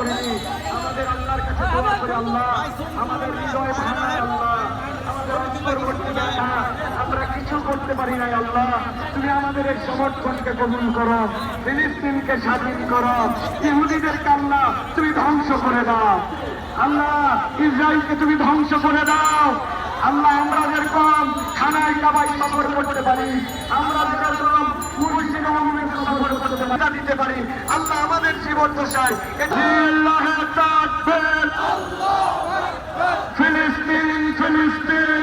করিনি আমাদের আল্লাহর কাছে দোয়া করে আল্লাহ আমাদের হৃদয় ভাঙায় আল্লাহ আমরা কিছু করতে পারি নাই আল্লাহ তুমি আমাদের এই সমর্থনকে কবুল করো ফিলিস্তিনকে স্বাধীন করো ইহুদিদের কান্না তুমি ধ্বংস করে দাও আল্লাহ ইসরায়েলকে তুমি ধ্বংস করে দাও আল্লাহ আমরা যেরকম খানায় কাবাই সফর করতে পারি, আমরা সফর দিতে পারি। আল্লাহ আমাদের জীবন দশায় ফিলিস্তিন ফিলিস্তিন।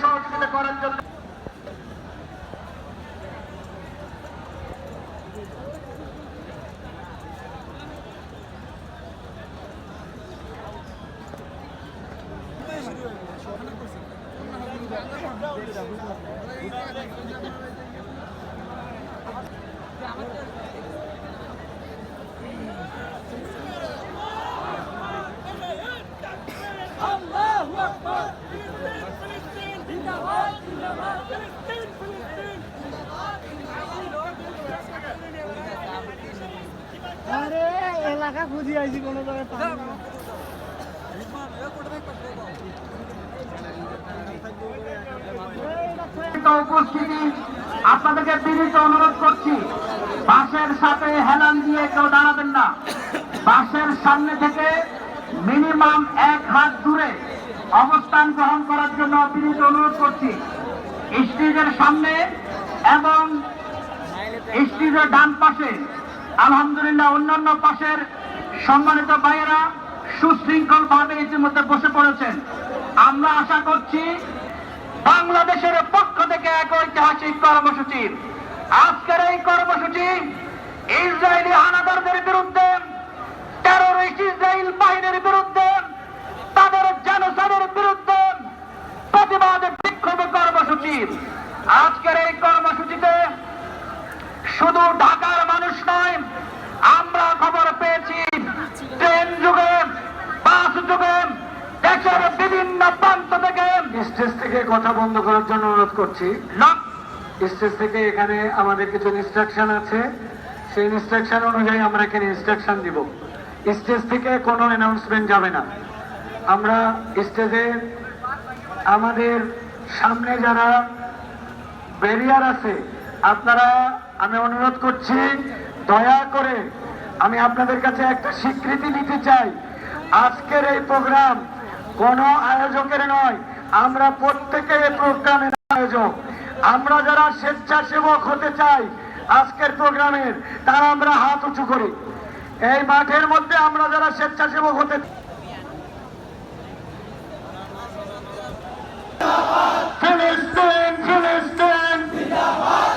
সহযোগিতা করার জন্য আরে, এলাকা খুঁজি আইছি কোনো জায়গায় পাই না। আপনাদেরকে বিনীত অনুরোধ করছি, বাসের সাথে হেলান দিয়ে কেউ দাঁড়াবেন না বাসের সামনে থেকে মিনিমাম এক হাত দূরে অবস্থান গ্রহণ করার জন্য বিনীত অনুরোধ করছি স্টেজের সামনে এবং স্টেজের ডান পাশে, আলহামদুলিল্লাহ, অন্যান্য পাশের সম্মানিত ভাইয়েরা সুশৃঙ্খল ভাবে ইতিমধ্যে বসে পড়েছেন। আমরা আশা করছি বাংলাদেশের পক্ষ থেকে এক ঐতিহাসিক কর্মসূচি। আজকের এই কর্মসূচি ইসরায়েলি হানাদারদের বিরুদ্ধে টেরোরিস্ট ইসরায়েল বাহিনীর বিরুদ্ধে, তাদের জনসাদের বিরুদ্ধে প্রতিবাদ বিক্ষোভ কর্মসূচি। আজকের এই কর্মসূচিতে শুধু ঢাকার মানুষ নয় আমরা খবর পেয়েছি ট্রেন যুগে বাস যুগে দেশের বিভিন্ন প্রান্ত থেকে। স্টেজ থেকে কথা বন্ধ করার জন্য অনুরোধ করছি। স্টেজ থেকে এখানে আমাদের কিছু ইনস্ট্রাকশন আছে। সেই ইনস্ট্রাকশন অনুযায়ী আমরা এখানে ইনস্ট্রাকশন দিব। স্টেজ থেকে কোনো অ্যানাউন্সমেন্ট যাবে না। আমরা স্টেজে আমাদের সামনে যারা ব্যারিয়ার আছে। আপনারা, আমি অনুরোধ করছি, দয়া করে আমি আপনাদের কাছে একটা স্বীকৃতি নিতে চাই। আজকের এই প্রোগ্রাম কোনো আয়োজকের নয়, আমরা প্রত্যেকে এই প্রোগ্রামের আয়োজক। আমরা যারা স্বেচ্ছাসেবক হতে চাই আজকের প্রোগ্রামের তারা আমরা হাত উঁচু করি। এই মাঠের মধ্যে আমরা যারা স্বেচ্ছাসেবক হতে ফিলিস্তিন ফিলিস্তিন! ইসরায়েল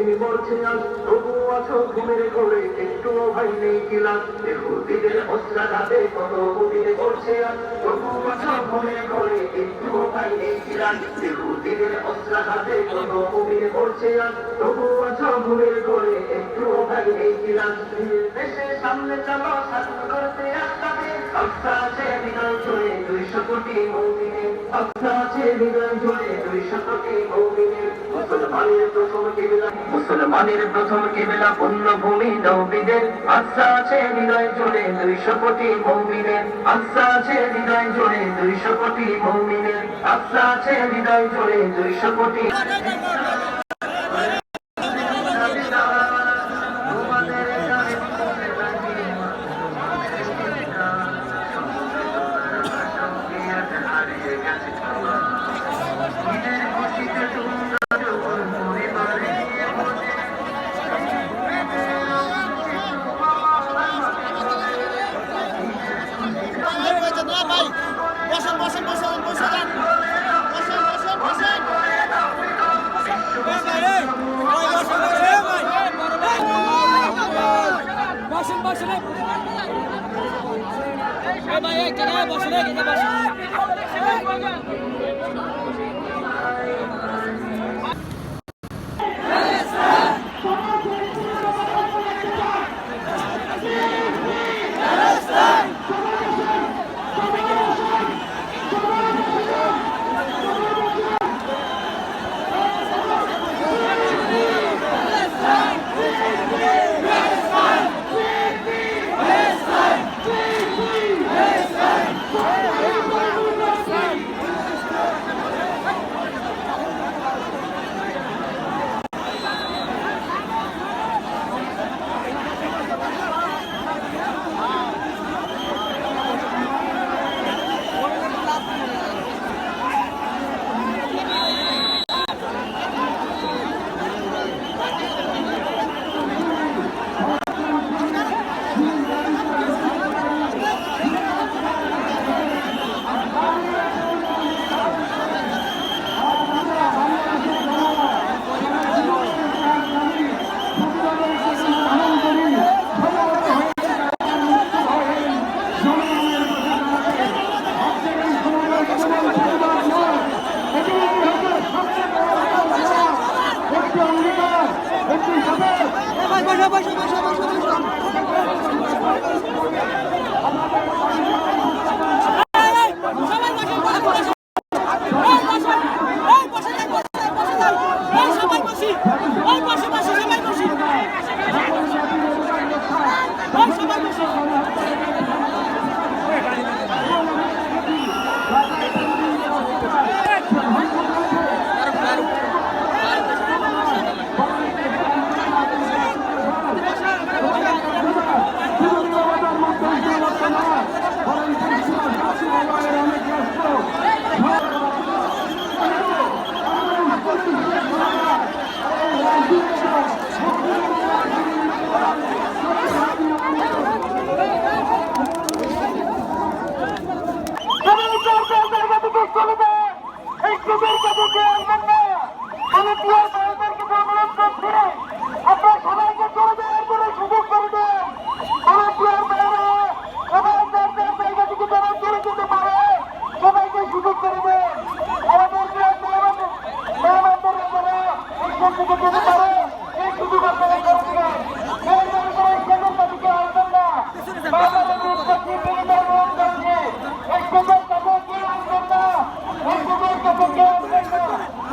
পড়ছে আজ তবু আছো ঘুমের ঘরে, একটুও ভাই নেই কিলাস বেহুদিদের অস্ত্রাঘাতে কত বুদিনে আজ তবু আছো ঘুমের ঘরে, একটুও ভাই নেই কিলাস বেহুদিদের অস্ত্রাঘাতে কত বুদিনে আজ তবু আছো ঘুমের ঘরে, একটুও ভাই নেই কিলাস দেশের সামনে চলো শাসন করতে আস্তাকে আস্থা আছে হৃদয় জুড়ে দুইশো কোটি মৌমিনে মুসলমানের প্রথম কেবেলা মুসলমানের প্রথম কেবেলা পুণ্যভূমি নবীদের। আস্থা আছে হৃদয় জুড়ে দুইশো কোটি মৌমিনের। আস্থা আছে হৃদয় জুড়ে দুইশো কোটি মৌমিনের। আস্থা আছে হৃদয় জুড়ে দুইশো কোটি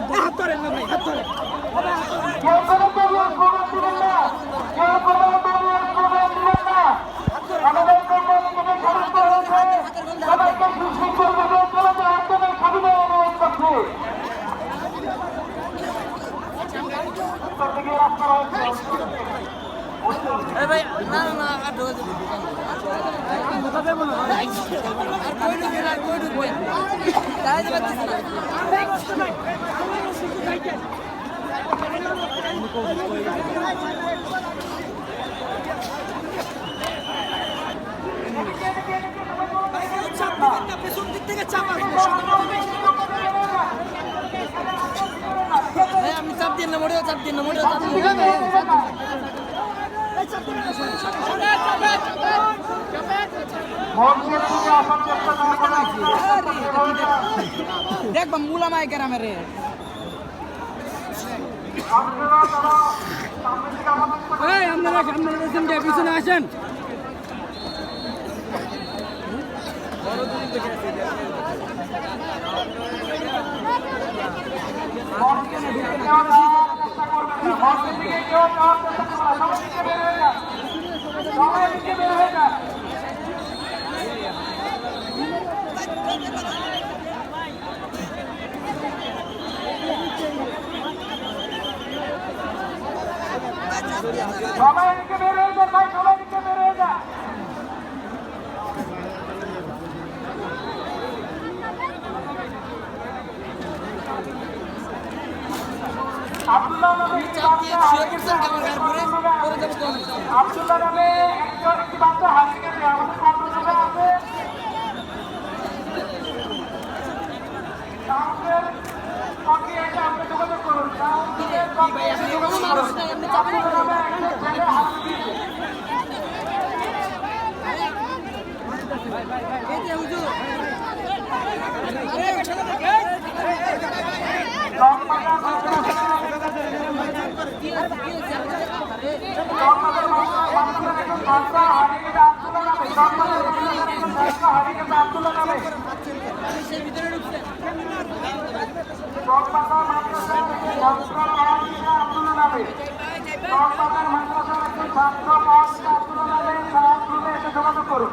হাত ধরেন হাত ধরেন। চাপ পেছন দিক থেকে চাপ আসবে চাপ দিন না মোটেও চাপ দিন না মোটেও চাপ দিন দেখ মুলা মায় গ্রামের রে। আপনারা সামনে না যে পিছনে আসেন। মঞ্চের দিকে কেউ যাওয়ার চেষ্টা করবেন না সবাই দিকে বের হয়ে যান সবাই দিকে বের হয়ে যান সবাই দিকে বের হয়ে যান ভাই সবাই দিকে বের হয়ে যান আব্দুল্লাহ নামে একটি বাচ্চা হারিয়ে গেছে আব্দুল্লাহ নামে একজন একটি বাচ্চা হারিয়ে গেছে আমাদের কর্মযোগে আছে। আপনি যোগাযোগ করুন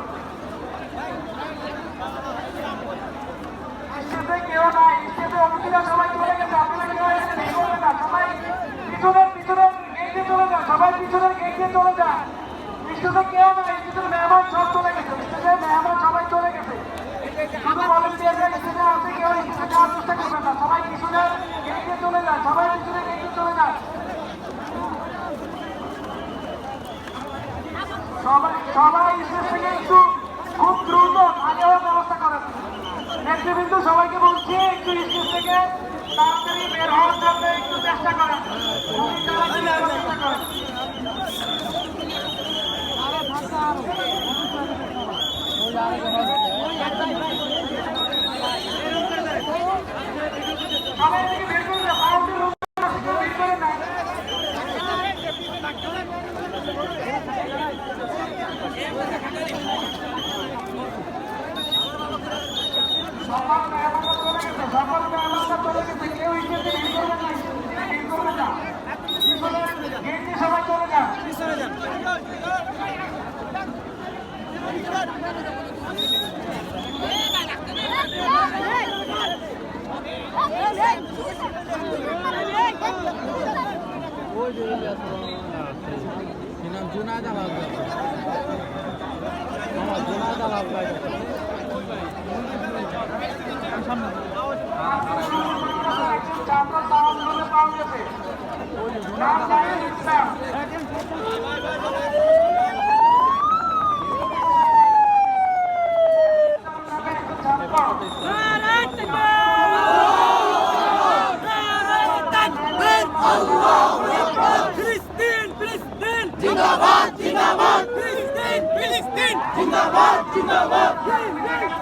কেউ নাই সবাই চলে গেছে আপনারা সবাই পিছনের পিছনের গেটে চলে যান সবাই পিছনের গেটে চলে যান স্টেজে কেউ নাই স্টেজের মেহমান সব চলে গেছে? স্টেজে মেহমান সবাই চলে গেছে। শুধু ভলেন্টিয়াররা করবেন না। সবাই পিছনের গেটে চলে যান সবাই পিছনের গেটে চলে যান সবাই সবাই স্টেজ থেকে একটু খুব দ্রুত আগে ব্যবস্থা করেন। নেতৃবৃন্দ সবাইকে বলছি, একটু স্টেজ থেকে তাড়াতাড়ি বের হওয়ার করে দেন, বাউন্ডারি রুম থেকে বের করে দেন। সকল মেহমানরা চলে গেছে সকল মেহমানরা চলে গেছে কেউ স্টেজে ভিড় করবে না স্টেজে ভিড় করবে না পিছনের গেট দিয়ে সবাই চলে যান একজন ছাত্র সাহস করে পাওয়া গেছে নাম জাহিদ ইসলাম নামে একজন ছাত্র ফিলিস্তিন ফিলিস্তিন জিন্দাবাদ জিন্দাবাদ ফিলিস্তিন ফিলিস্তিন জিন্দাবাদ জিন্দাবাদ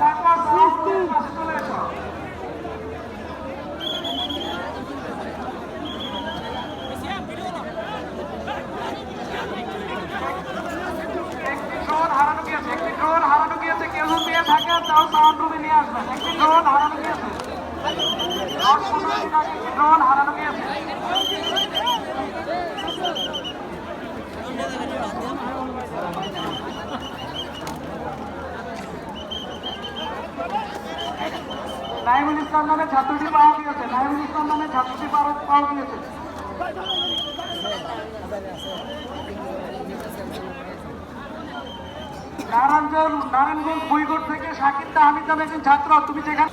ঢাকা ফিলিস্তিন চলে এসো একটি ড্রোন হারানো গিয়েছে একটি ড্রোন হারানো গিয়েছে কেউ যদি তাও সাউন্ড রুমে নিয়ে আসবেন একটি ড্রোন হারানো গিয়েছে দশ পনেরো দিন আগে একটি ড্রোন হারানো গিয়েছে নাইমুল ইসলাম নামে ছাত্রটি পাওয়া গিয়েছে। নাইমুল ইসলাম নামে ছাত্রটি পাওয়া গিয়েছে। নারায়ণগঞ্জ নারায়ণগঞ্জ বইগড় থেকে সাকিব নামে একজন ছাত্র তুমি যেখানে